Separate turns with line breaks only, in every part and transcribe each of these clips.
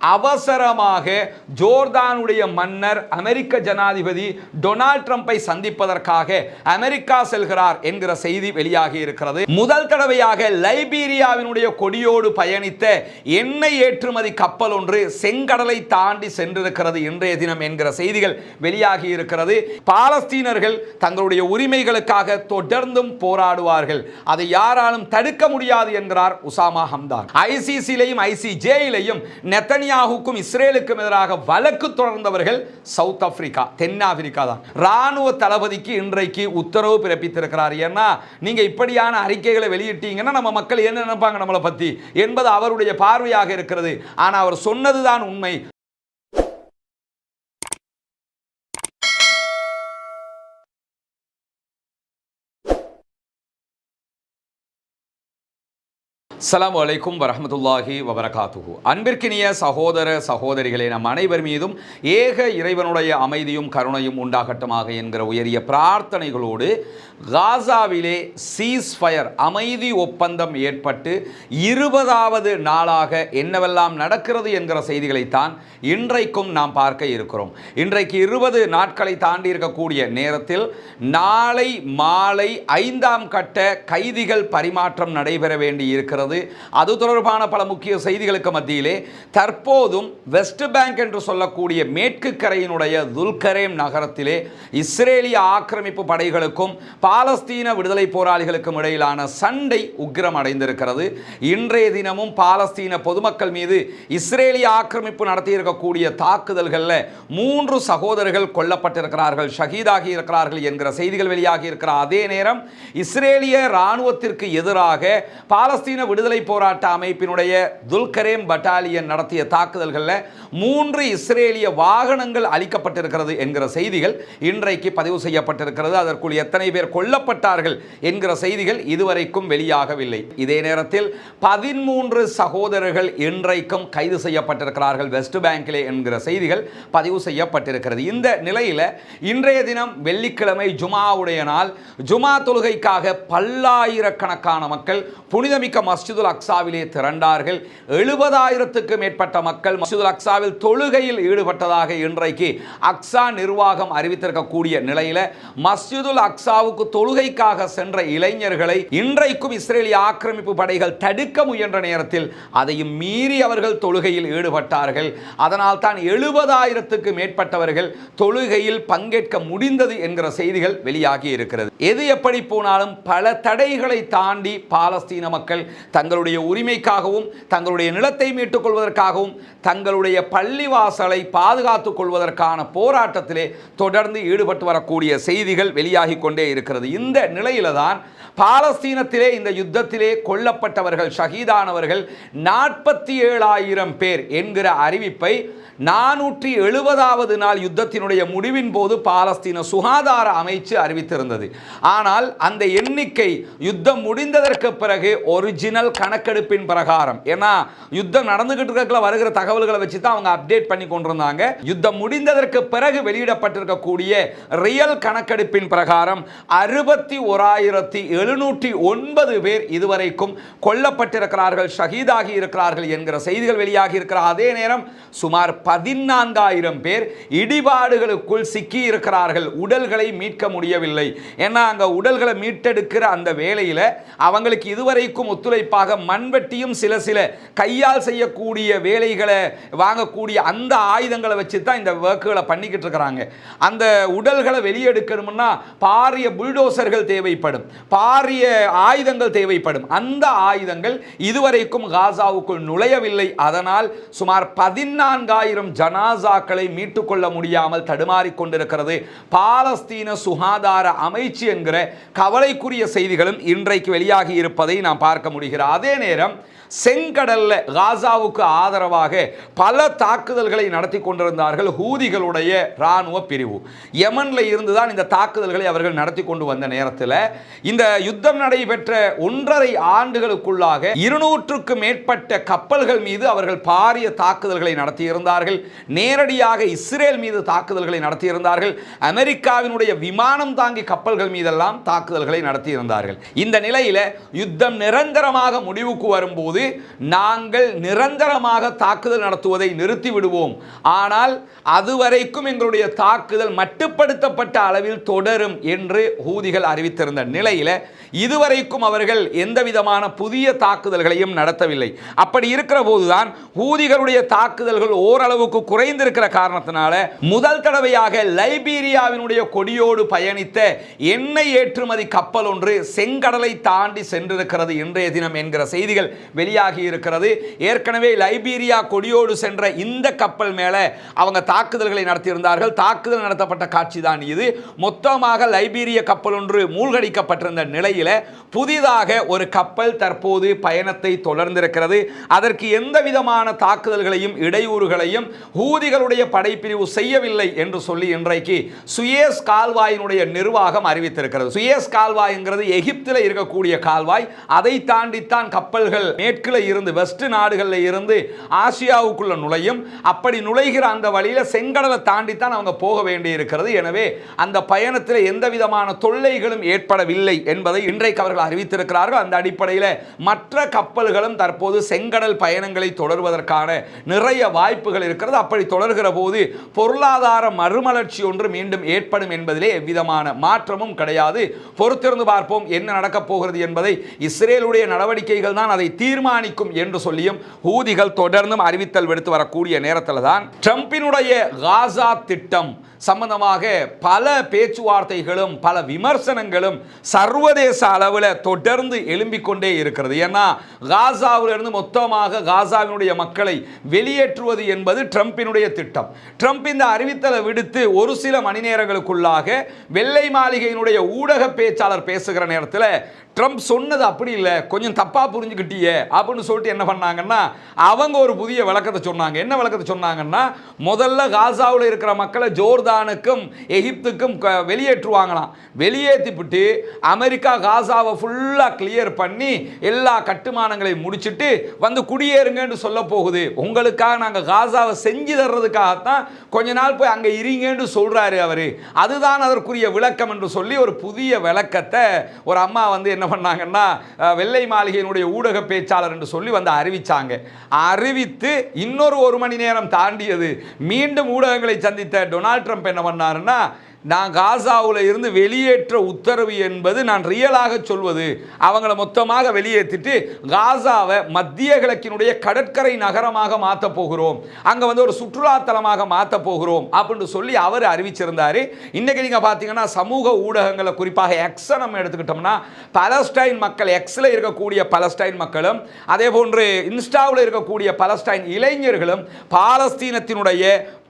அவசரமாக ஜோர்தானுடைய மன்னர் அமெரிக்க ஜனாதிபதி டொனால்ட் ட்ரம்ப்பை சந்திப்பதற்காக அமெரிக்கா செல்கிறார் என்கிற செய்தி வெளியாகி இருக்கிறது. முதல் தடவையாக லைபீரியாவினுடைய கொடியோடு பயணித்த எண்ணெய் ஏற்றுமதி கப்பல் ஒன்று செங்கடலை தாண்டி சென்றிருக்கிறது இன்றைய தினம் என்கிற செய்திகள் வெளியாகி இருக்கிறது. பாலஸ்தீனர்கள் தங்களுடைய உரிமைகளுக்காக தொடர்ந்தும் போராடுவார்கள். அதை யாராலும் தடுக்க முடியாது என்கிறார் உசாமா ஹம்தான். ஐசிசிலையும் ஐசிஜேயிலையும் நெத்தனியாகுக்கும் இஸ்ரேலுக்கும் எதிராக வழக்கு தொடர்ந்தவர்கள் சவுத் ஆப்பிரிக்கா தென்னாப்பிரிக்கா தான் ராணுவ தளபதிக்கு இன்றைக்கு உத்தரவு பிறப்பித்திருக்கிறார். ஏன்னா நீங்க இப்படியான அறிக்கைகளை வெளியிட்டீங்கன்னா நம்ம மக்கள் என்ன நினைப்பாங்க நம்மளை பத்தி? என்பது அவருடைய பார்வையாக இருக்கிறது. ஆனால் அவர் சொன்னதுதான் உண்மை. அஸ்லாம் வலைக்கும் வரமத்துல்லாஹி வபரகாத்துஹு. அன்பிற்கினிய சகோதர சகோதரிகளே நம் அனைவர் மீதும் ஏக இறைவனுடைய அமைதியும் கருணையும் உண்டாகட்டமாக என்கிற உயரிய பிரார்த்தனைகளோடு காசாவிலே சீஸ் ஃபயர் அமைதி ஒப்பந்தம் ஏற்பட்டு இருபதாவது நாளாக என்னவெல்லாம் நடக்கிறது என்கிற செய்திகளைத்தான் இன்றைக்கும் நாம் பார்க்க இருக்கிறோம். இன்றைக்கு இருபது நாட்களை தாண்டி இருக்கக்கூடிய நேரத்தில் நாளை மாலை ஐந்தாம் கட்ட கைதிகள் பரிமாற்றம் நடைபெற வேண்டி இருக்கிறது அது தொடர்பான பல முக்கிய செய்திகளுக்கு மத்தியிலே தற்போதும் வெஸ்ட் பேங்க் என்று சொல்லக்கூடிய மேற்கு கரையினுடைய துல்கரேம் நகரத்திலே இஸ்ரேலிய ஆக்கிரமிப்பு படைகளுக்கும் பாலஸ்தீன விடுதலை போராளிகளுக்கும் இடையிலான சண்டை உக்கிரம் அடைந்திருக்கிறது. இன்றைய தினமும் பாலஸ்தீன பொதுமக்கள் மீது இஸ்ரேலிய ஆக்கிரமிப்பு நடத்தியிருக்கக்கூடிய தாக்குதல்களில் மூன்று சகோதரர்கள் கொல்லப்பட்டிருக்கிறார்கள் ஷஹீதாகி இருக்கிறார்கள் என்கிற செய்திகள் வெளியாகி இருக்கிற அதே நேரம் இஸ்ரேலிய இராணுவத்திற்கு எதிராக பாலஸ்தீன விடுதலை போராட்ட அமைப்பினுடைய துல்கரேம் பட்டாலியன் நடத்திய தாக்குதல்களில் மூன்று இஸ்ரேலிய வாகனங்கள் அளிக்கப்பட்டிருக்கிறது என்கிற செய்திகள் இன்றைக்கு பதிவு செய்யப்பட்டிருக்கிறது. அதற்குள் எத்தனை பேர் கொல்லப்பட்டார்கள் என்கிற செய்திகள் இதுவரைக்கும் வெளியாகவில்லை. இதே நேரத்தில் பதிமூன்று சகோதரர்கள் இன்றைக்கும் கைது செய்யப்பட்டிருக்கிறார்கள் வெஸ்ட் பேங்கிலே என்கிற செய்திகள் பதிவு செய்யப்பட்டிருக்கிறது. இந்த நிலையில் இன்றைய தினம் வெள்ளிக்கிழமை ஜுமாவுடைய நாள். ஜுமா தொழுகைக்காக பல்லாயிரக்கணக்கான மக்கள் புனிதமிக்க மஸ்ஜிதுல் அக்சாவிலே திரண்டார்கள். எழுபதாயிரத்துக்கு மேற்பட்ட மக்கள் மஸ்ஜிதுல் அக்சாவில் தொழுகையில் ஈடுபட்டதாக இன்றைக்கு அக்சா நிர்வாகம் அறிவித்திருக்கக்கூடிய நிலையில மஸ்ஜிதுல் அக்சாவுக்கு தொழுகைக்காக சென்ற இளைஞர்களை இன்றைக்கும் இஸ்ரேலிய ஆக்கிரமிப்பு படைகள் தடுக்க முயன்ற நேரத்தில் அதையும் மீறி அவர்கள் தொழுகையில் ஈடுபட்டார்கள். அதனால் தான் எழுபதாயிரத்துக்கு மேற்பட்டவர்கள் தொழுகையில் பங்கேற்க முடிந்தது என்கிற செய்திகள் வெளியாகி இருக்கிறது. எது எப்படி போனாலும் பல தடைகளை தாண்டி பாலஸ்தீன மக்கள் தங்களுடைய உரிமைக்காகவும் தங்களுடைய நிலத்தை மீட்டுக் கொள்வதற்காகவும் தங்களுடைய பள்ளிவாசலை பாதுகாத்துக் கொள்வதற்கான போராட்டத்திலே தொடர்ந்து ஈடுபட்டு வரக்கூடிய செய்திகள் வெளியாகி கொண்டே இருக்கிறது. இந்த நிலையில தான் பாலஸ்தீனத்திலே இந்த யுத்தத்திலே கொல்லப்பட்டவர்கள் ஷஹீதானவர்கள் நாற்பத்தி ஏழாயிரம் பேர் என்கிற அறிவிப்பை நானூற்றி எழுபதாவது நாள் யுத்தத்தினுடைய முடிவின் போது பாலஸ்தீன சுகாதார அமைச்சு அறிவித்திருந்தது. ஆனால் அந்த எண்ணிக்கை யுத்தம் முடிந்ததற்கு பிறகு ஒரிஜினல் கணக்கெடுப்பின் பிரகாரம். ஏன்னா யுத்தம் நடந்துகிட்டு இருக்கல வருகிற தகவல்களை வச்சு தான் அவங்க அப்டேட் பண்ணி கொண்டிருந்தாங்க. யுத்தம் முடிந்ததற்கு பிறகு வெளியிடப்பட்டிருக்கக்கூடிய ரியல் கணக்கெடுப்பின் பிரகாரம் அறுபத்தி ஓராயிரத்தி எழுநூற்றி ஒன்பது பேர் இதுவரைக்கும் கொல்லப்பட்டிருக்கிறார்கள் ஷஹீதாகி இருக்கிறார்கள் என்கிற செய்திகள் வெளியாகி இருக்கிற அதே நேரம் சுமார் பதினான்காயிரம் பேர் இடிபாடுகளுக்குள் சிக்கி இருக்கிறார்கள். உடல்களை மீட்க முடியவில்லை. ஏன்னா அங்கே உடல்களை மீட்டெடுக்கிற அந்த வேலையில் அவங்களுக்கு இதுவரைக்கும் ஒத்துழைப்பாக மண்வெட்டியும் சில சில கையால் செய்யக்கூடிய வேலைகளை வாங்கக்கூடிய அந்த ஆயுதங்களை வச்சு தான் இந்த ஒர்க்குகளை பண்ணிக்கிட்டு இருக்கிறாங்க. அந்த உடல்களை வெளியெடுக்கணும்னா பாரிய புல்டோசர்கள் தேவைப்படும். பாரிய ஆயுதங்கள் தேவைப்படும். அந்த ஆயுதங்கள் இதுவரைக்கும் காசாவுக்குள் நுழையவில்லை. அதனால் சுமார் பதினான்காயிரம் ஜனாசாக்களை மீட்டுக்கொள்ள முடியாமல் தடுமாறிக்கொண்டிருக்கிறது பாலஸ்தீன சுகாதார அமைச்சு என்கிற கவலைக்குரிய செய்திகளும் இன்றைக்கு வெளியாகி இருப்பதை நாம் பார்க்க முடிகிறது. அதே நேரம் செங்கடல்ல காசாவுக்கு ஆதரவாக பல தாக்குதல்களை நடத்தி கொண்டிருந்தார்கள் ஹூதிகளுடைய இராணுவ பிரிவு. யமன்ல இருந்து தான் இந்த தாக்குதல்களை அவர்கள் நடத்தி கொண்டு வந்த நேரத்தில் இந்த யுத்தம் நடைபெற்ற ஒன்றரை ஆண்டுகளுக்குள்ளாக இருநூற்றுக்கு மேற்பட்ட கப்பல்கள் மீது அவர்கள் பாரிய தாக்குதல்களை நடத்தியிருந்தார்கள். நேரடியாக இஸ்ரேல் மீது தாக்குதல்களை நடத்தியிருந்தார்கள். அமெரிக்காவினுடைய விமானம் தாங்கி கப்பல்கள் மீதெல்லாம் தாக்குதல்களை நடத்தியிருந்தார்கள். இந்த நிலையில் யுத்தம் நிரந்தரமாக முடிவுக்கு வரும்போது போது நாங்கள் நிரந்தரமாக தாக்குதல் நடத்துவதை நிறுத்தி விடுவோம். ஆனால் அதுவரைக்கும் எங்களுடைய தாக்குதல் மட்டுப்படுத்தப்பட்ட அளவில் தொடரும் என்று ஹூதிகள் அறிவித்திருந்த நிலையில் இதுவரைக்கும் அவர்கள் எந்த விதமான புதிய தாக்குதல்களையும் நடத்தவில்லை. அப்படி இருக்கிற போதுதான் ஹூதிகளுடைய தாக்குதல்கள் ஓரளவுக்கு குறைந்திருக்கிற காரணத்தினால முதல் தடவையாக லைபீரியாவினுடைய கொடியோடு பயணித்த எண்ணெய் ஏற்றுமதி கப்பல் ஒன்று செங்கடலை தாண்டி சென்றிருக்கிறது இன்றைய தினம் என்கிற செய்திகள் வெளியாகி இருக்கிறது. ஏற்கனவே லைபீரியா கொடியோடு சென்ற இந்த கப்பல் மேலே அவங்க தாக்குதல்களை நடத்தியிருந்தார்கள். தாக்குதல் நடத்தப்பட்ட காட்சி தான் இது. மொத்தமாக லைபீரிய கப்பல் ஒன்று மூழ்கடிக்கப்பட்டிருந்த நிலையில் புதிதாக ஒரு கப்பல் தற்போது பயணத்தை தொடர்ந்திருக்கிறது. அதற்கு எந்த விதமான தாக்குதல்களையும் இடையூறுகளையும் ஹூதிகளுடைய படைப்பிரிவு செய்யவில்லை என்று சொல்லி இன்றைக்கு சுயேஸ் கால்வாயினுடைய நிர்வாகம் அறிவித்திருக்கிறது. சுயேஸ் கால்வாய்ங்கிறது எகிப்தில் இருக்கக்கூடிய கால்வாய். அதை தாண்டித்தான் கப்பல்கள் மேற்கு மேற்கில் இருந்து வெஸ்ட் நாடுகளில் இருந்து ஆசியாவுக்குள்ள நுழையும். அப்படி நுழைகிற அந்த வழியில் செங்கடலை தாண்டித்தான் அவங்க போக வேண்டி இருக்கிறது எனவே அந்த பயணத்தில் எந்த விதமான தொல்லைகளும் ஏற்படவில்லை என்பதை இன்றைக்கு அவர்கள் அறிவித்திருக்கிறார்கள். அந்த அடிப்படையில் மற்ற கப்பல்களும் தற்போது செங்கடல் பயணங்களை தொடர்வதற்கான நிறைய வாய்ப்புகள் இருக்கிறது. அப்படி தொடர்கிற போது பொருளாதார மறுமலர்ச்சி ஒன்று மீண்டும் ஏற்படும் என்பதிலே எவ்விதமான மாற்றமும் கிடையாது. பொறுத்திருந்து பார்ப்போம் என்ன நடக்கப் போகிறது என்பதை இஸ்ரேலுடைய நடவடிக்கைகள் தான் அதை தீர்மானிக்கும் என்று சொல்லியும் ஹூதிகள் தொடர்ந்தும் அறிவித்தல் விடுத்து வரக்கூடிய நேரத்தில் தான் ட்ரம்பினுடைய காசா திட்டம் சம்பந்தமாக பல பேச்சுவார்த்தைகளும் பல விமர்சனங்களும் சர்வதேச அளவில் தொடர்ந்து எழும்பிக் கொண்டே இருக்கிறது. ஏன்னா காசாவிலிருந்து மொத்தமாக காசாவினுடைய மக்களை வெளியேற்றுவது என்பது ட்ரம்பினுடைய திட்டம். ட்ரம்ப் இந்த அறிவித்தலை விடுத்து ஒரு சில மணி நேரங்களுக்குள்ளாக வெள்ளை மாளிகையினுடைய ஊடக பேச்சாளர் பேசுகிற நேரத்தில் ட்ரம்ப் சொன்னது அப்படி இல்லை கொஞ்சம் தப்பாக புரிஞ்சுக்கிட்டியே அப்படின்னு சொல்லிட்டு என்ன பண்ணாங்கன்னா அவங்க ஒரு புதிய விளக்கத்தை சொன்னாங்க. என்ன விளக்கத்தை சொன்னாங்கன்னா முதல்ல காசாவில் இருக்கிற மக்களை ஜோர்தான் யோர்தானுக்கும் எகிப்துக்கும் க- வெளியேற்றுவாங்களாம். வெளியேற்றிவிட்டு அமெரிக்கா காசாவை ஃபுல்லாக கிளியர் பண்ணி எல்லா கட்டுமானங்களையும் முடிச்சிட்டு வந்து குடியேறுங்கன்னு சொல்ல போகுது. உங்களுக்காக நாங்கள் காசாவை செஞ்சு தர்றதுக்காகத்தான் கொஞ்ச நாள் போய் அங்கே இருங்கன்னு சொல்கிறாரு அவர். அதுதான் அதற்குரிய விளக்கம் என்று சொல்லி ஒரு புதிய விளக்கத்தை ஒரு அம்மா வந்து என்ன பண்ணாங்கன்னா வெள்ளை மாளிகையினுடைய ஊடக பேச்சாளர் என்று சொல்லி வந்து அறிவித்தாங்க அறிவித்து இன்னொரு ஒரு மணி நேரம் தாண்டியது. மீண்டும் ஊடகங்களை சந்தித்த டொனால்ட் ட்ரம்ப் என்ன பண்ணாருன்னா நான் காசாவில் இருந்து வெளியேற்ற உத்தரவு என்பது நான் ரியலாக சொல்வது. அவங்கள மொத்தமாக வெளியேற்றிட்டு காசாவை மத்திய கிழக்கினுடைய கடற்கரை நகரமாக மாற்ற போகிறோம். அங்கே வந்து ஒரு சுற்றுலாத்தலமாக மாற்ற போகிறோம் அப்படின்னு சொல்லி அவர் அறிவிச்சிருந்தார். இன்றைக்கி நீங்கள் பார்த்தீங்கன்னா சமூக ஊடகங்களை குறிப்பாக எக்ஸை நம்ம எடுத்துக்கிட்டோம்னா பலஸ்டைன் மக்கள் எக்ஸில் இருக்கக்கூடிய பலஸ்டைன் மக்களும் அதே போன்று இன்ஸ்டாவில் இருக்கக்கூடிய பலஸ்டைன் இளைஞர்களும் பாலஸ்தீனத்தினுடைய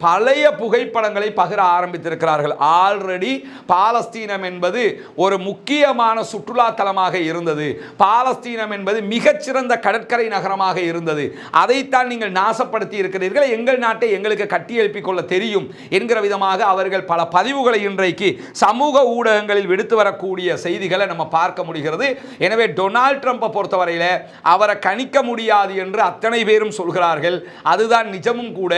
பழைய புகைப்படங்களை பகிர ஆரம்பித்திருக்கிறார்கள். ஆல்ரெடி பாலஸ்தீனம் என்பது ஒரு முக்கியமான சுற்றுலா தலமாக இருந்தது. பாலஸ்தீனம் என்பது மிகச்சிறந்த கடற்கரை நகரமாக இருந்தது. அதைத்தான் நீங்கள் நாசப்படுத்தி இருக்கிறீர்கள் எங்கள் நாட்டை எங்களுக்கு கட்டி எழுப்பிக் கொள்ள தெரியும் என்கிற விதமாக அவர்கள் பல பதிவுகளை இன்றைக்கு சமூக ஊடகங்களில் விடுத்து வரக்கூடிய செய்திகளை நம்ம பார்க்க முடிகிறது. எனவே டொனால்ட் ட்ரம்ப்பை பொறுத்தவரையில் அவரை கணிக்க முடியாது என்று அத்தனை பேரும் சொல்கிறார்கள். அதுதான் நிஜமும் கூட.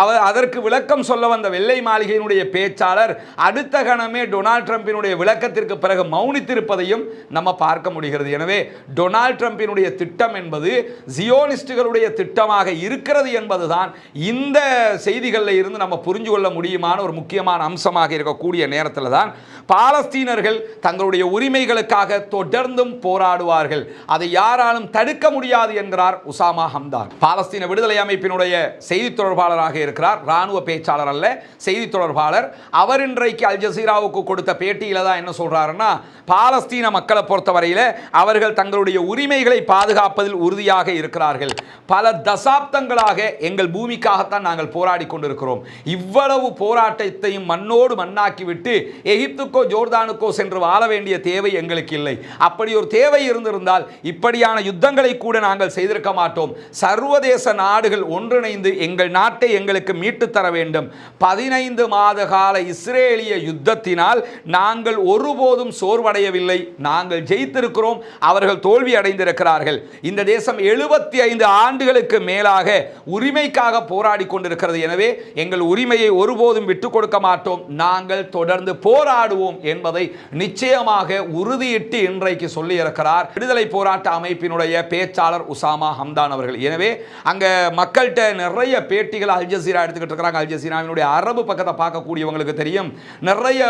அவர் அதற்கு விளக்கம் சொல்ல வந்த வெள்ளை மாளிகையினுடைய பேச்சாளர் அடுத்த கணமே டொனால்ட் ட்ரம்பினுடைய விளக்கத்திற்கு பிறகு மௌனித்திருப்பதையும் நம்ம பார்க்க முடிகிறது. எனவே டொனால்ட் ட்ரம்பினுடைய திட்டம் என்பது ஜியோனிஸ்டுகளுடைய திட்டமாக இருக்கிறது என்பதுதான் இந்த செய்திகளில் இருந்து நம்ம புரிஞ்சு கொள்ள முடியுமான ஒரு முக்கியமான அம்சமாக இருக்கக்கூடிய நேரத்தில் தான் பாலஸ்தீனர்கள் தங்களுடைய உரிமைகளுக்காக தொடர்ந்தும் போராடுவார்கள். அதை யாராலும் தடுக்க முடியாது என்கிறார் உசாமா ஹம்தான். பாலஸ்தீன விடுதலை அமைப்பினுடைய செய்தி தொடர்பாளராக இருக்கிறார் ராணுவ பேச்சாளர் அல்ல செய்தி தொடர்பாளர். அவர் இன்றைக்கு அல் ஜசீராவுக்கு கொடுத்த பேட்டியில் தான் என்ன சொல்கிறாருன்னா பாலஸ்தீன மக்களை பொறுத்தவரையில் அவர்கள் தங்களுடைய உரிமைகளை பாதுகாப்பதில் உறுதியாக இருக்கிறார்கள். பல தசாப்தங்களாக எங்கள் பூமிக்காகத்தான் நாங்கள் போராடி கொண்டிருக்கிறோம். இவ்வளவு போராட்டத்தையும் மண்ணோடு மண்ணாக்கிவிட்டு எகிப்துக்கோ ஜோர்தானுக்கோ சென்று வாழ வேண்டிய தேவை எங்களுக்கு இல்லை. அப்படி ஒரு தேவை இருந்திருந்தால் இப்படியான யுத்தங்களை கூட நாங்கள் செய்திருக்க மாட்டோம். சர்வதேச நாடுகள் ஒன்றிணைந்து எங்கள் நாட்டை எங்களுக்கு மீட்டு தர வேண்டும். பதினைந்து மாத கால இஸ்ரேலிய யுத்தத்தினால் நாங்கள் ஒருபோதும் சோர்வடையவில்லை. நாங்கள் ஜெயித்திருக்கிறோம். அவர்கள் தோல்வி அடைந்திருக்கிறார்கள். இந்த தேசம் எழுபத்தி ஐந்து ஆண்டுகளுக்கு மேலாக உரிமைக்காக போராடி கொண்டிருக்கிறது. எனவே எங்கள் உரிமையை ஒருபோதும் விட்டுக் கொடுக்க மாட்டோம். நாங்கள் தொடர்ந்து போராடுவோம் என்பதை நிச்சயமாக உறுதியிட்டு இன்றைக்கு சொல்லியிருக்கிறார். விடுதலை போராட்ட அமைப்பினுடைய பேச்சாளர் உசாமா ஹம்தான் அவர்கள். எனவே அங்க மக்கள்கிட்ட நிறைய பேட்டிகள் அல்ஜசீரா எடுத்துக்கிட்டு இருக்கிறாங்க. அல் ஜசீனாவினுடைய அரபு பக்கத்தை பார்க்கக்கூடியவங்களுக்கு தெரியும். நிறைய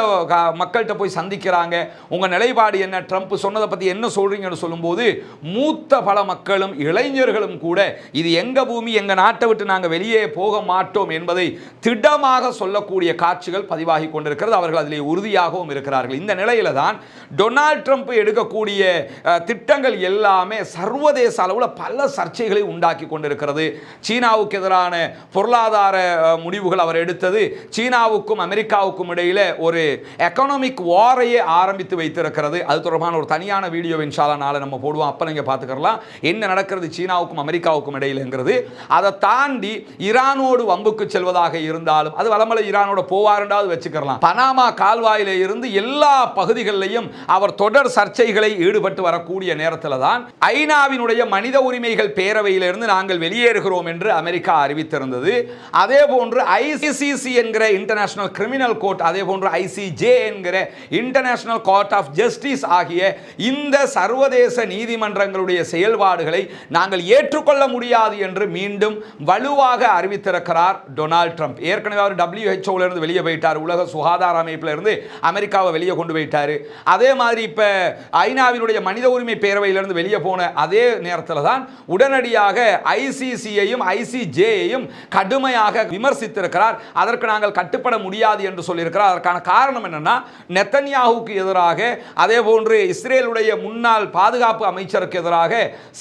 மக்கள்கிட்ட போய் சந்திக்கிறாங்க. உங்கள் நிலைப்பாடு என்ன? ட்ரம்ப் சொன்னதை பற்றி என்ன சொல்கிறீங்கன்னு சொல்லும்போது மூத்த பல மக்களும் இளைஞர்களும் கூட இது எங்கள் பூமி எங்கள் நாட்டை விட்டு நாங்கள் வெளியே போக மாட்டோம் என்பதை திடமாக சொல்லக்கூடிய காட்சிகள் பதிவாகி கொண்டிருக்கிறது. அவர்கள் அதிலே உறுதியாகவும் இருக்கிறார்கள். இந்த நிலையில தான் டொனால்ட் ட்ரம்ப் எடுக்கக்கூடிய திட்டங்கள் எல்லாமே சர்வதேச அளவில் பல சர்ச்சைகளை உண்டாக்கி கொண்டிருக்கிறது. சீனாவுக்கு எதிரான பொருளாதார முடிவுகள் அவர் எடுத்தது சீனாவுக்கும் அமெரிக்காவுக்கும் இடையில ஒரு எக்கனாமிக் வாரையே ஆரம்பித்து வைத்திருக்கிறது. அது தொடர்பான ஒரு தனியான வீடியோ இன்ஷால்லா நாளை நம்ம போடுவோம். அப்போ நீங்கள் பார்த்துக்கலாம் என்ன நடக்கிறது சீனாவுக்கும் அமெரிக்காவுக்கும் இடையிலங்கிறது. அதை தாண்டி ஈரானோடு வம்புக்கு செல்வதாக இருந்தாலும் அது வளமலை ஈரானோட போவாருண்டாவது வச்சுக்கலாம் பனாமா கால்வாயில இருந்து எல்லா பகுதிகளிலையும் அவர் தொடர் சர்ச்சைகளை ஈடுபட்டு வரக்கூடிய நேரத்தில் தான் ஐநாவினுடைய மனித உரிமைகள் பேரவையிலிருந்து நாங்கள் வெளியேறுகிறோம் என்று அமெரிக்கா அறிவித்திருந்தது. அதே போன்று ஐசிசிசி என்கிற இன்டர்நேஷனல் கிரிமினல் கோர்ட் அதே போன்று ஐசிஜே என்கிற இன்டர்நேஷனல் கோர்ட் ஆஃப் ஜஸ்டிஸ் ஆகிய இந்த சர்வதேச நீதிமன்றங்களுடைய செயல்பாடுகளை நாங்கள் ஏற்றுக்கொள்ள முடியாது என்று மீண்டும் வலுவாக அறிவித்திருக்கிறார் டொனால்ட் ட்ரம்ப் ஏற்கனவே அவர் WHO ல இருந்து வெளியே போயிட்டார். உலக சுகாதார அமைப்பில் இருந்து அமெரிக்காவை வெளியே கொண்டு போயிட்டார். அதே மாதிரி இப்போ ஐநாவினுடைய மனித உரிமை பேரவையிலிருந்து வெளியே போன அதே நேரத்தில் தான் உடனடியாக ஐசிசியையும் ஐசிஜேயையும் கடுமையாக விமர்சித்திருக்கிறார். அதற்கு நாங்கள் கட்டுப்பட முடியாது என்று சொல்லியிருக்கிறார். அதற்கான காரணம் என்னென்னா நெத்தன்யாவுக்கு எதிராக அதே போன்று இஸ்ரேலுடைய முன்னாள் பாதுகாப்பு அமைச்சருக்கு எதிராக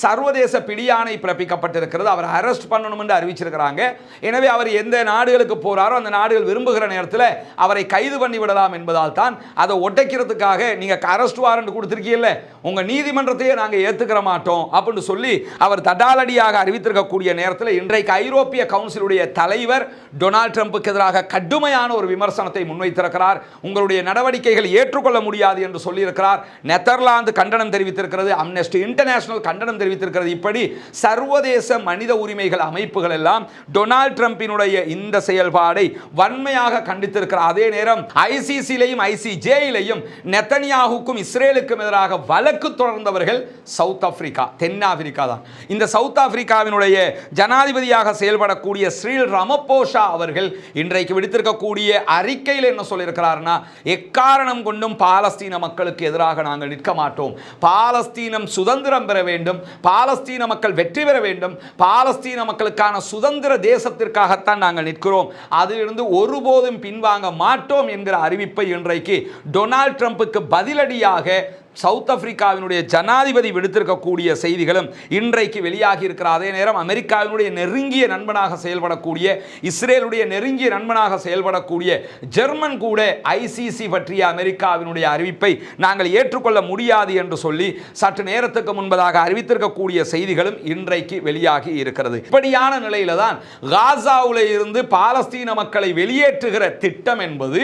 சர்வதேச பிடியாணை பிறப்பிக்கப்பட்டிருக்கிறது. அவர் அரெஸ்ட் பண்ணணும் என்று அறிவிச்சிருக்கிறாங்க. எனவே அவர் எந்த நாடுகளுக்கு போறாரோ அந்த நாடுகள் விரும்புகிற நேரத்தில் அவரை கைது பண்ணி விடலாம் என்பதால் தான் அதை ஒட்டைக்கிறதுக்காக நீங்கள் அரெஸ்ட் வாரண்ட் கொடுத்துருக்கீல்ல உங்கள் நீதிமன்றத்தையே நாங்கள் ஏற்றுக்கிற மாட்டோம் அப்படின்னு சொல்லி அவர் தடாலடியாக அறிவித்திருக்கக்கூடிய நேரத்தில் இன்றைக்கு ஐரோப்பிய கவுன்சிலுடைய தலைவர் டொனால்ட் ட்ரம்புக்கு எதிராக கடுமையான ஒரு விமர்சனத்தை முன்வைத்திருக்கிறார். உங்களுடைய நடவடிக்கைகள் ஏற்றுக்கொள்ள முடியாது என்று சொல்லியிருக்கிறார். நெதர்லாந்து கண்டனம் தெரிவித்திருக்கிறது. அம்னெஸ்டி இன்டர்நேஷனல் கண்டனம் தெரிவித்திருக்கிறது. இப்படி சர்வதேச மனித உரிமைகள் அமைப்புகள் எல்லாம் டொனால்ட் ட்ரம்பினுடைய இந்த செயல்பாடை வன்மையாக கண்டித்திருக்கிறார். அதே நேரம் ஐசிசிலையும் ஐசிஜேயிலையும் நெத்தனியாகுக்கும் இஸ்ரேலுக்கும் எதிராக வழக்கு தொடர்ந்தவர்கள் சவுத் ஆப்பிரிக்கா தென்னாப்பிரிக்கா தான். இந்த சவுத் ஆப்பிரிக்காவினுடைய ஜனாதிபதியாக செயல்படக்கூடிய ஸ்ரீல் ரமபோஷா அவர்கள் இன்றைக்கு விடுத்திருக்கக்கூடிய அறிக்கையில் என்ன சொல்லியிருக்கிறார்னா எக்காரணம் கொண்டும் பாலஸ்தீன மக்களுக்கு எதிராக நாங்கள் நிற்க மாட்டோம். பாலஸ்தீனம் சுதந்திரம் பெற வேண்டும் பாலஸ்தீன மக்கள் வெற்றி பெற வேண்டும் பாலஸ்தீன மக்களுக்கான சுதந்திர தேசத்திற்காகத்தான் நாங்கள் நிற்கிறோம். அதிலிருந்து ஒருபோதும் பின்வாங்க மாட்டோம் என்கிற அறிவிப்பை இன்றைக்கு டொனால்ட் ட்ரம்புக்கு பதிலடியாக சவுத் ஆப்பிரிக்காவினுடைய ஜனாதிபதி விடுத்திருக்கக்கூடிய செய்திகளும் இன்றைக்கு வெளியாகி இருக்கிற அதே நேரம் அமெரிக்காவினுடைய நெருங்கிய நண்பனாக செயல்படக்கூடிய இஸ்ரேலுடைய நெருங்கிய நண்பனாக செயல்படக்கூடிய ஜெர்மன் கூட ஐசிசி பற்றிய அமெரிக்காவினுடைய அறிவிப்பை நாங்கள் ஏற்றுக்கொள்ள முடியாது என்று சொல்லி சற்று நேரத்துக்கு முன்பதாக அறிவித்திருக்கக்கூடிய செய்திகளும் இன்றைக்கு வெளியாகி இருக்கிறது. இப்படியான நிலையில தான் காசாவில் இருந்து பாலஸ்தீன மக்களை வெளியேற்றுகிற திட்டம் என்பது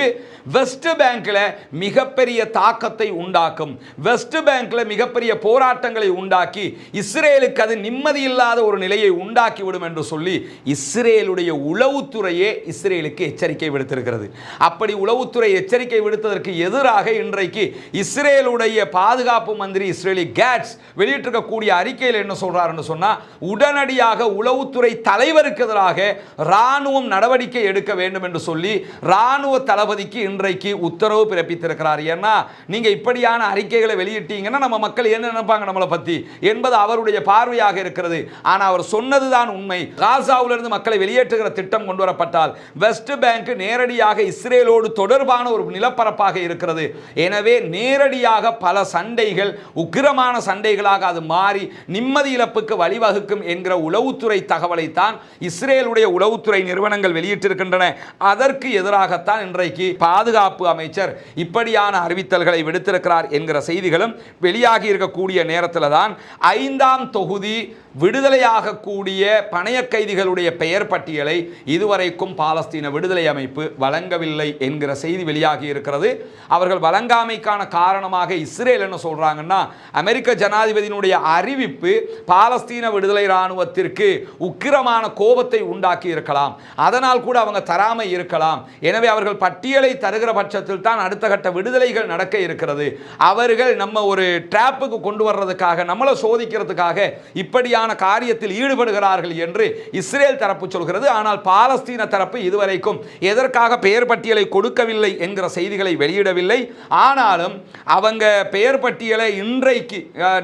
வெஸ்ட் பேங்கில் மிகப்பெரிய தாக்கத்தை உண்டாக்கும். வெஸ்ட் பேங்க்ல மிகப்பெரிய போராட்டங்களை உண்டாக்கி இஸ்ரேலுக்கு அது நிம்மதி இல்லாத ஒரு நிலையை உண்டாக்கி விடும் என்று சொல்லி இஸ்ரேலுடைய உளவுத்துறையே இஸ்ரேலுக்கு எச்சரிக்கை விடுத்திருக்கிறது. அப்படி உளவுத்துறை எச்சரிக்கை விடுத்ததற்கு எதிராக இன்றைக்கு இஸ்ரேலுடைய பாதுகாப்பு மந்திரி இஸ்ரேலி கேட்ஸ் வெளியிட்டிருக்கக்கூடிய அறிக்கையில் என்ன சொல்றாருன்னு சொன்னா உடனடியாக உளவுத்துறை தலைவருக்கு எதிராக ராணுவம் நடவடிக்கை எடுக்க வேண்டும் என்று சொல்லி ராணுவ தளபதிக்கு இன்றைக்கு உத்தரவு பிறப்பித்திருக்கிறார். ஏன்னா நீங்க இப்படியான அறிக்கைகள் செய்திகளை வெளியிட்டீங்கன்னா நம்ம மக்கள் என்ன நினைப்பாங்க நம்மளை பற்றி என்பது அவருடைய பார்வையாக இருக்கிறது. ஆனால் அவர் சொன்னது தான் உண்மை. காசாவிலிருந்து மக்களை வெளியேற்றுகிற திட்டம் கொண்டு வரப்பட்டால் வெஸ்ட் பேங்க் நேரடியாக இஸ்ரேலோடு தொடர்பான ஒரு நிலப்பரப்பாக இருக்கிறது. எனவே நேரடியாக பல சண்டைகள் உக்கிரமான சண்டைகளாக அது மாறி நிம்மதி இழப்புக்கு வழிவகுக்கும் என்கிற உளவுத்துறை தகவலை தான் இஸ்ரேலுடைய உளவுத்துறை நிறுவனங்கள் வெளியிட்டிருக்கின்றன. அதற்கு எதிராகத்தான் இன்றைக்கு பாதுகாப்பு அமைச்சர் இப்படியான அறிவித்தல்களை விடுத்திருக்கிறார் என்கிற செய்தி செய்திகளும் வெளியாகி இருக்கக்கூடிய நேரத்தில் தான் ஐந்தாம் தொகுதி விடுதலையாகக்கூடிய பணைய கைதிகளுடைய பெயர் பட்டியலை இதுவரைக்கும் பாலஸ்தீன விடுதலை அமைப்பு வழங்கவில்லை என்கிற செய்தி வெளியாகி இருக்கிறது. அவர்கள் வழங்காமைக்கான காரணமாக இஸ்ரேல் என்ன சொல்கிறாங்கன்னா அமெரிக்க ஜனாதிபதியினுடைய அறிவிப்பு பாலஸ்தீன விடுதலை இராணுவத்திற்கு உக்கிரமான கோபத்தை உண்டாக்கி இருக்கலாம். அதனால் கூட அவங்க தராமை இருக்கலாம். எனவே அவர்கள் பட்டியலை தருகிற பட்சத்தில் தான் அடுத்த கட்ட விடுதலைகள் நடக்க இருக்கிறது. அவர்கள் நம்ம ஒரு டிராப்புக்கு கொண்டு வர்றதுக்காக நம்மளை சோதிக்கிறதுக்காக இப்படியான காரியத்தில் ஈடுபடுகிறார்கள் என்று இஸ்ரேல் தரப்பு சொல்கிறது. ஆனால் பாலஸ்தீன தரப்பு இதுவரைக்கும் எதற்காக பெயர் பட்டியலை கொடுக்கவில்லை என்கிற செய்திகளை வெளியிடவில்லை. ஆனாலும் அவங்க பெயர் பட்டியலை இன்றைக்கு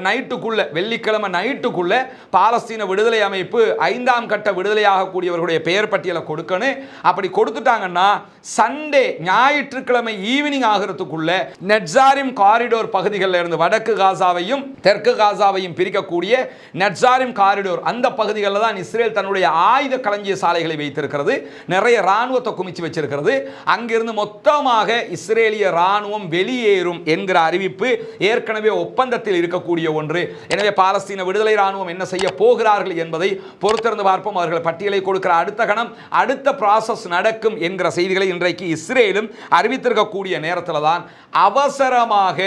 நைட்டுக்குள்ள வெள்ளிக்கிழமை நைட்டுக்குள்ள பாலஸ்தீன விடுதலை அமைப்பு ஐந்தாம் கட்ட விடுதலையாக கூடியவர்களுடைய பெயர் பட்டியலை கொடுக்கணும் அப்படி கொடுத்துட்டாங்கன்னா சண்டே ஞாயிற்றுக்கிழமை ஈவினிங் ஆகிறதுக்குள்ள நெட்சாரிம் காரிடோர் பகுதி பகுதிகளில் இருந்து வடக்கு காசாவையும் தெற்கு காசாவையும் பிரிக்கக்கூடிய நெட்சாரிம் காரிடோர் அந்த பகுதிகளில் தான் இஸ்ரேல் தன்னுடைய ஆயுத களஞ்சிய சாலைகளை வைத்திருக்கிறது. நிறைய இராணுவத்தை குமிச்சு வச்சிருக்கிறது. அங்கிருந்து மொத்தமாக இஸ்ரேலிய இராணுவம் வெளியேறும் என்கிற அறிவிப்பு ஏற்கனவே ஒப்பந்தத்தில் இருக்கக்கூடிய ஒன்று. எனவே பாலஸ்தீன விடுதலை இராணுவம் என்ன செய்ய போகிறார்கள் என்பதை பொறுத்திருந்து பார்ப்போம். அவர்கள் பட்டியலை கொடுக்கிற அடுத்த கணம் அடுத்த ப்ராசஸ் நடக்கும் என்கிற செய்திகளை இன்றைக்கு இஸ்ரேலும் அறிவித்திருக்கக்கூடிய நேரத்தில் தான் அவசரமாக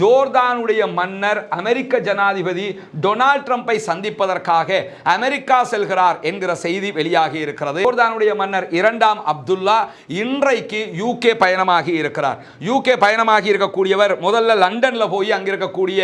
ஜோ ஜோர்தானுடைய மன்னர் அமெரிக்க ஜனாதிபதி டொனால்ட் ட்ரம்ப்பை சந்திப்பதற்காக அமெரிக்கா செல்கிறார் என்கிற செய்தி வெளியாகி இருக்கிறது. ஜோர்தானுடைய மன்னர் இரண்டாம் அப்துல்லா இன்றைக்கு யூகே பயணமாகி இருக்கிறார். யூகே பயணமாகி இருக்கக்கூடியவர் முதல்ல லண்டன்ல போய் அங்க இருக்கக்கூடிய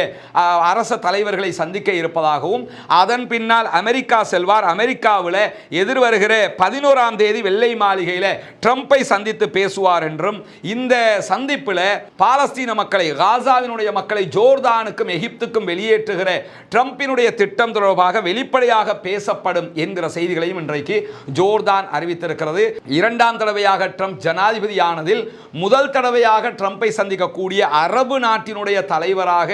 அரச தலைவர்களை சந்திக்க இருப்பதாகவும் அதன் பின்னால் அமெரிக்கா செல்வார். அமெரிக்காவில் எதிர்வருகிற பதினோராம் தேதி வெள்ளை மாளிகையில் ட்ரம்ப்பை சந்தித்து பேசுவார் என்றும் இந்த சந்திப்பில் பாலஸ்தீன மக்களை காசாவினுடைய மக்களை ஜோர்தானுக்கும் எகிப்துக்கும் வெளியேற்றுகிற ட்ரம்பினுடைய திட்டம் தொடர்பாக வெளிப்படையாக பேசப்படும் என்கிற செய்திகளையும் இன்றைக்கு ஜோர்தான் அறிவித்திருக்கிறது. இரண்டாம் தடவையாக ட்ரம்ப் ஜனாதிபதியானதில் முதல் தடவையாக ட்ரம்ப்பை சந்திக்கக்கூடிய அரபு நாட்டினுடைய தலைவராக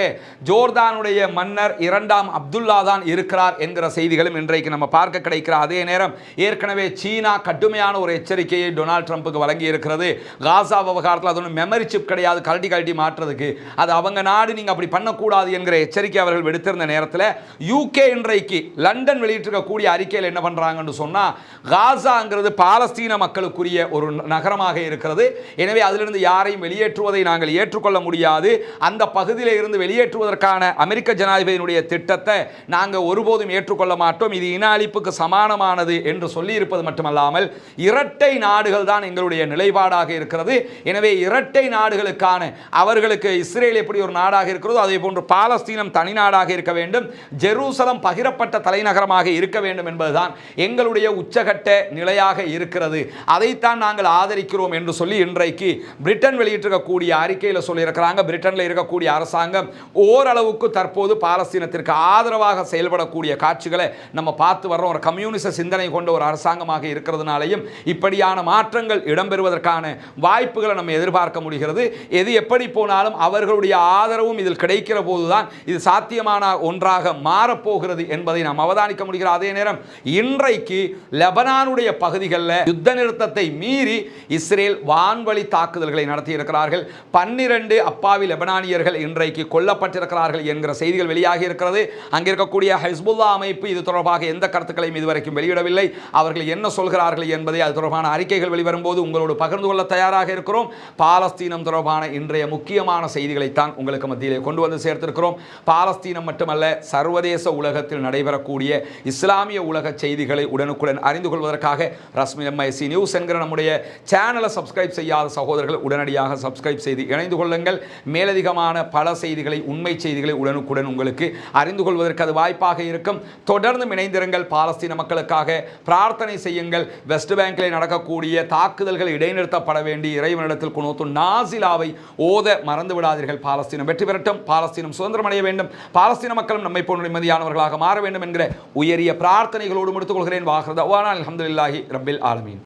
ஜோர்தானுடைய மன்னர் இரண்டாம் அப்துல்லா தான் இருக்கிறார் என்கிற செய்திகளும் இன்றைக்கு நம்ம பார்க்க கிடைக்கிற அதே நேரம். ஏற்கனவே சீனா கடுமையான ஒரு எச்சரிக்கையை டொனால்ட் ட்ரம்ப்புக்கு வழங்கி இருக்கிறது காசா விவகாரத்தில் அது ஒன்றும் மெமரி சிப் கிடையாது கழட்டி கழட்டி மாற்றுறதுக்கு. அது அவங்க நாடு நீங்கள் அப்படி பண்ணக்கூடாது என்கிற எச்சரிக்கை அவர்கள் விடுத்திருந்த நேரத்தில் யூகே இன்றைக்கு லண்டன் வெளியிட்டிருக்கக்கூடிய அறிக்கையில் என்ன பண்ணுறாங்கன்னு சொன்னால் காசாங்கிறது பாலஸ்தீன மக்களுக்குரிய ஒரு நகரமாக இருக்கிறது. எனவே அதிலிருந்து யாரையும் வெளியேற்றுவதை நாங்கள் ஏற்றுக்கொள்ள முடியாது. அந்த பகுதியில் இருந்து வெளியேற்றுவதற்கான அமெரிக்க ஜனாதிபதியினுடைய திட்டத்தை நாங்கள் ஒருபோதும் ஏற்றுக்கொள்ள மாட்டோம். இது இன அழிப்புக்கு சமானமானது என்று சொல்லியிருப்பது மட்டுமல்லாமல் இரட்டை நாடுகள் தான் எங்களுடைய நிலைப்பாடாக இருக்கிறது. எனவே இரட்டை நாடுகளுக்கான அவர்களுக்கு இஸ்ரேல் எப்படி ஒரு நாடாக இருக்கிறதோ அதே போன்று பாலஸ்தீனம் தனிநாடாக இருக்க வேண்டும். ஜெருசலம் பகிரப்பட்ட தலைநகரமாக இருக்க வேண்டும் என்பதுதான் எங்களுடைய உச்சகட்ட நிலையாக இருக்கிறது. அதைத்தான் நாங்கள் ஆதரிக்கிறோம் என்று சொல்லி இன்றைக்கு பிரிட்டன் வெளியிட்டிருக்கக்கூடிய அறிக்கையில் சொல்லியிருக்கிறாங்க. பிரிட்டனில் இருக்கக்கூடிய அரசாங்கம் ஓரளவுக்கு தற்போது பாலஸ்தீனத்திற்கு ஆதரவாக செயல்படக்கூடிய காட்சிகளை நம்ம பார்த்து வர்றோம். ஒரு கம்யூனிச சிந்தனை கொண்ட ஒரு அரசாங்கமாக இருக்கிறதுனாலையும் இப்படியான மாற்றங்கள் இடம்பெறுவதற்கான வாய்ப்புகளை நம்ம எதிர்பார்க்க முடிகிறது. எது எப்படி போனாலும் அவர்களுடைய ஆதரவும் இதில் கிடைக்கிற போதுதான் இது சாத்தியமான ஒன்றாக மாறப்போகிறது என்பதை நாம் அவதானிக்க முடிகிற அதே நேரம் இன்றைக்கு லெபனானுடைய பகுதிகளில் யுத்த நிறுத்தத்தை மீறி இஸ்ரேல் வான்வழி தாக்குதல்களை நடத்தியிருக்கிறார்கள். பன்னிரண்டு அப்பாவி லெபனானியர்கள் இன்றைக்கு கொல்லப்பட்டிருக்கிறார்கள் என்கிற செய்திகள் வெளியாகி இருக்கிறது. அங்கே இருக்கக்கூடிய ஹிஸ்புல்லா அமைப்பு இது தொடர்பாக எந்த கருத்துக்களையும் இதுவரைக்கும் வெளியிடவில்லை. அவர்கள் என்ன சொல்கிறார்கள் என்பதை அது தொடர்பான அறிக்கைகள் வெளிவரும்போது உங்களோடு பகிர்ந்து கொள்ள தயாராக இருக்கிறோம். பாலஸ்தீனம் தொடர்பான இன்றைய முக்கியமான செய்திகளைத்தான் உங்களுக்கு மத்தியிலே கொண்டு வந்து சேர்த்திருக்கிறோம். பாலஸ்தீனம் மட்டுமல்ல சர்வதேச உலகத்தில் நடைபெறக்கூடிய இஸ்லாமிய உலக செய்திகளை உடனுக்குடன் அறிந்து கொள்வதற்காக ரஸ்மி எம்ஐசி நியூஸ் என்கிற நம்முடைய சேனலை சப்ஸ்கிரைப் செய்யாத சகோதரர்கள் உடனடியாக சப்ஸ்கிரைப் செய்து இணைந்து கொள்ளுங்கள். மேலதிகமான பல செய்திகளை உண்மை செய்திகளை உடனுக்குடன் உங்களுக்கு அறிந்து கொள்வதற்கு அது வாய்ப்பாக இருக்கும். தொடர்ந்து இணைந்திருங்கள். பாலஸ்தீன மக்களுக்காக பிரார்த்தனை செய்யுங்கள். வெஸ்ட் பேங்கில் நடக்கக்கூடிய தாக்குதல்கள் இடைநிறுத்தப்பட வேண்டி இறைவனிடத்தில் குணோத்து நாசிலாவை ஓத மறந்து விடாதீர்கள் பாலஸ்தீன பாலஸ்தீனம் வெற்றி பெறட்டும். பாலஸ்தீனம் சுதந்திரம் அடைய வேண்டும். பாலஸ்தீன மக்களும் நம்மை போன்ற நிம்மதியானவர்களாக மாற வேண்டும் என்கிற உயரிய பிரார்த்தனைகளோடு முடித்துக் கொள்கிறேன் வாகிறது அல்ஹம்துலில்லாஹி ரபில் ஆலமீன்.